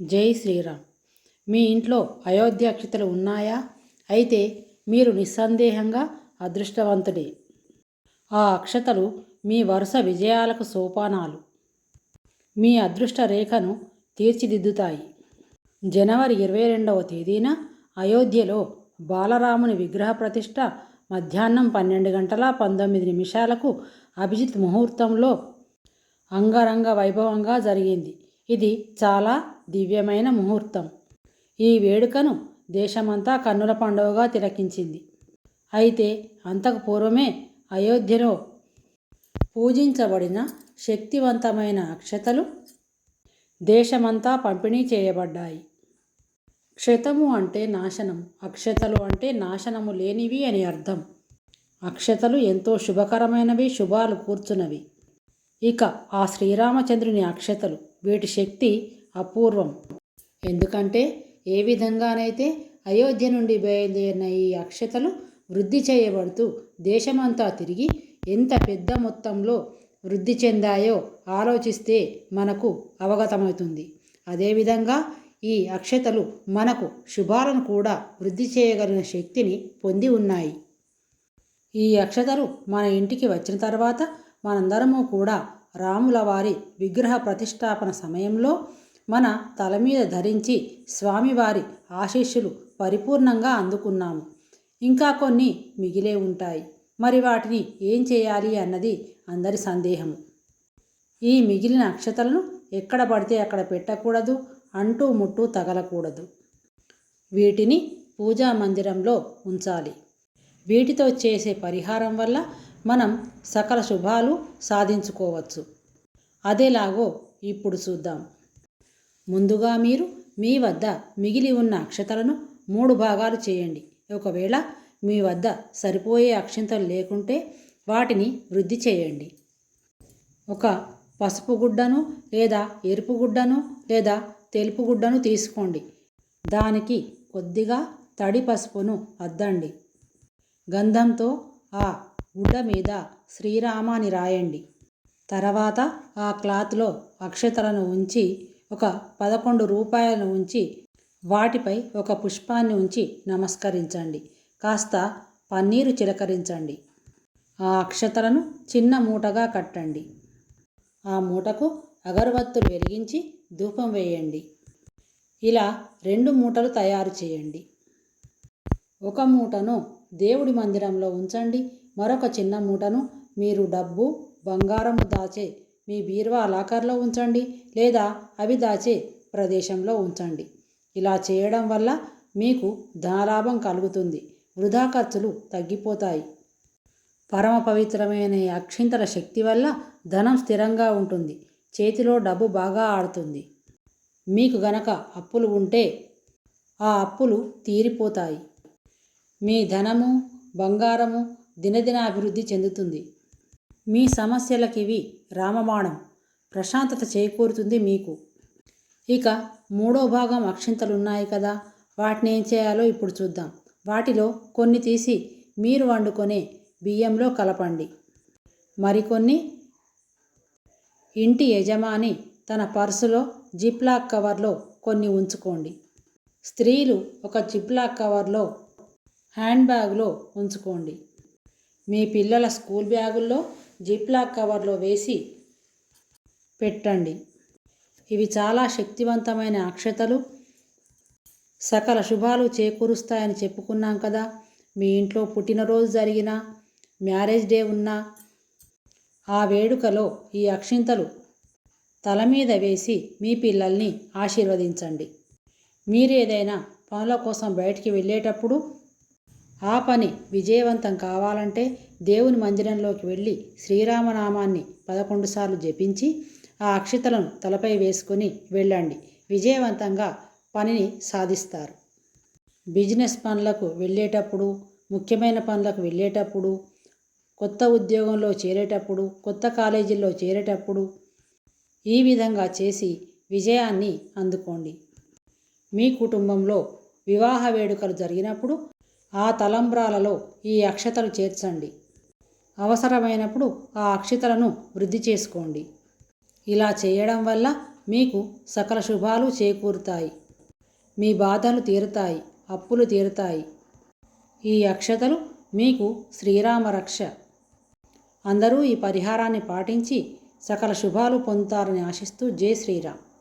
జై శ్రీరామ్. మీ ఇంట్లో అయోధ్య అక్షతలు ఉన్నాయా? అయితే మీరు నిస్సందేహంగా అదృష్టవంతుడే. ఆ అక్షతలు మీ వరుస విజయాలకు సోపానాలు. మీ అదృష్ట రేఖను తీర్చిదిద్దుతాయి. జనవరి ఇరవై రెండవ తేదీన అయోధ్యలో బాలరాముని విగ్రహ ప్రతిష్ట మధ్యాహ్నం పన్నెండు గంటల పంతొమ్మిది నిమిషాలకు అభిజిత్ ముహూర్తంలో అంగరంగ వైభవంగా జరిగింది. ఇది చాలా దివ్యమైన ముహూర్తం. ఈ వేడుకను దేశమంతా కన్నుల పండుగగా తిలకించింది. అయితే అంతకు పూర్వమే అయోధ్యలో పూజించబడిన శక్తివంతమైన అక్షతలు దేశమంతా పంపిణీ చేయబడ్డాయి. క్షతము అంటే నాశనం అక్షతలు అంటే నాశనము లేనివి అని అర్థం. అక్షతలు ఎంతో శుభకరమైనవి శుభాలు కూర్చున్నవి. ఇక ఆ శ్రీరామచంద్రుని అక్షతలు. వీటి శక్తి అపూర్వం. ఎందుకంటే ఏ విధంగానైతే అయోధ్య నుండి బయలుదేరిన ఈ అక్షతలు వృద్ధి చేయబడుతూ దేశమంతా తిరిగి ఎంత పెద్ద మొత్తంలో వృద్ధి చెందాయో ఆలోచిస్తే మనకు అవగతమవుతుంది. అదేవిధంగా ఈ అక్షతలు మనకు శుభాలను కూడా వృద్ధి చేయగలిగిన శక్తిని పొంది ఉన్నాయి. ఈ అక్షతలు మన ఇంటికి వచ్చిన తర్వాత మనందరము కూడా రాముల వారి విగ్రహ ప్రతిష్టాపన సమయంలో మన తల మీద ధరించి స్వామివారి ఆశీస్సులు పరిపూర్ణంగా అందుకున్నాము. ఇంకా కొన్ని మిగిలే ఉంటాయి. మరి వాటిని ఏం చేయాలి అన్నది అందరి సందేహము. ఈ మిగిలిన అక్షతలను ఎక్కడ పడితే అక్కడ పెట్టకూడదు అంటూ ముట్టు తగలకూడదు. వీటిని పూజా మందిరంలో ఉంచాలి. వీటితో చేసే పరిహారం వల్ల మనం సకల శుభాలు సాధించుకోవచ్చు. అదేలాగో ఇప్పుడు చూద్దాం. ముందుగా మీరు మీ వద్ద మిగిలి ఉన్న అక్షతలను మూడు భాగాలు చేయండి. ఒకవేళ మీ వద్ద సరిపోయే అక్షంతలు లేకుంటే వాటిని వృద్ధి చేయండి. ఒక పసుపు గుడ్డను లేదా ఎరుపు గుడ్డను లేదా తెలుపు గుడ్డను తీసుకోండి. దానికి కొద్దిగా తడి పసుపును అద్దండి. గంధంతో ఆ గుడ్డ మీద శ్రీరామాని రాయండి. తర్వాత ఆ క్లాత్లో అక్షతలను ఉంచి ఒక పదకొండు రూపాయలను ఉంచి వాటిపై ఒక పుష్పాన్ని ఉంచి నమస్కరించండి. కాస్త పన్నీరు చిలకరించండి. ఆ అక్షతలను చిన్న మూటగా కట్టండి. ఆ మూటకు అగరవత్తులు వెలిగించి ధూపం వేయండి. ఇలా రెండు మూటలు తయారు చేయండి. ఒక మూటను దేవుడి మందిరంలో ఉంచండి. మరొక చిన్న మూటను మీరు డబ్బు బంగారము దాచే మీ బీరువా లాకర్లో ఉంచండి లేదా అవి దాచే ప్రదేశంలో ఉంచండి. ఇలా చేయడం వల్ల మీకు ధనలాభం కలుగుతుంది. వృధా ఖర్చులు తగ్గిపోతాయి. పరమ పవిత్రమైన అక్షింతల శక్తి వల్ల ధనం స్థిరంగా ఉంటుంది. చేతిలో డబ్బు బాగా ఆడుతుంది. మీకు గనక అప్పులు ఉంటే ఆ అప్పులు తీరిపోతాయి. మీ ధనము బంగారము దినదిన అభివృద్ధి చెందుతుంది. మీ సమస్యలకివి రామబాణం. ప్రశాంతత చేకూరుతుంది మీకు. ఇక మూడో భాగం అక్షింతలు ఉన్నాయి కదా. వాటిని ఏం చేయాలో ఇప్పుడు చూద్దాం. వాటిలో కొన్ని తీసి మీరు వండుకొనే బియ్యంలో కలపండి. మరికొన్ని ఇంటి యజమాని తన పర్సులో జిప్లాక్ కవర్లో కొన్ని ఉంచుకోండి. స్త్రీలు ఒక జిప్లాక్ కవర్లో హ్యాండ్ బ్యాగ్లో ఉంచుకోండి. మీ పిల్లల స్కూల్ బ్యాగుల్లో జిప్లాక్ కవర్లో వేసి పెట్టండి. ఇవి చాలా శక్తివంతమైన అక్షతలు. సకల శుభాలు చేకూరుస్తాయని చెప్పుకున్నాం కదా. మీ ఇంట్లో పుట్టినరోజు జరిగిన మ్యారేజ్ డే ఉన్నా ఆ వేడుకలో ఈ అక్షింతలు తల మీద వేసి మీ పిల్లల్ని ఆశీర్వదించండి. మీరేదైనా పనుల కోసం బయటికి వెళ్ళేటప్పుడు ఆ పని విజయవంతం కావాలంటే దేవుని మందిరంలోకి వెళ్ళి శ్రీరామనామాన్ని పదకొండు సార్లు జపించి ఆ అక్షతలను తలపై వేసుకొని వెళ్ళండి. విజయవంతంగా పనిని సాధిస్తారు. బిజినెస్ పనులకు వెళ్ళేటప్పుడు ముఖ్యమైన పనులకు వెళ్ళేటప్పుడు కొత్త ఉద్యోగంలో చేరేటప్పుడు కొత్త కాలేజీల్లో చేరేటప్పుడు ఈ విధంగా చేసి విజయాన్ని అందుకోండి. మీ కుటుంబంలో వివాహ వేడుకలు జరిగినప్పుడు ఆ తలంబ్రాలలో ఈ అక్షతలు చేర్చండి. అవసరమైనప్పుడు ఆ అక్షతలను వృద్ధి చేసుకోండి. ఇలా చేయడం వల్ల మీకు సకల శుభాలు చేకూరుతాయి. మీ బాధలు తీరుతాయి అప్పులు తీరుతాయి. ఈ అక్షతలు మీకు శ్రీరామ రక్ష. అందరూ ఈ పరిహారాన్ని పాటించి సకల శుభాలు పొందుతారని ఆశిస్తూ జై శ్రీరామ్.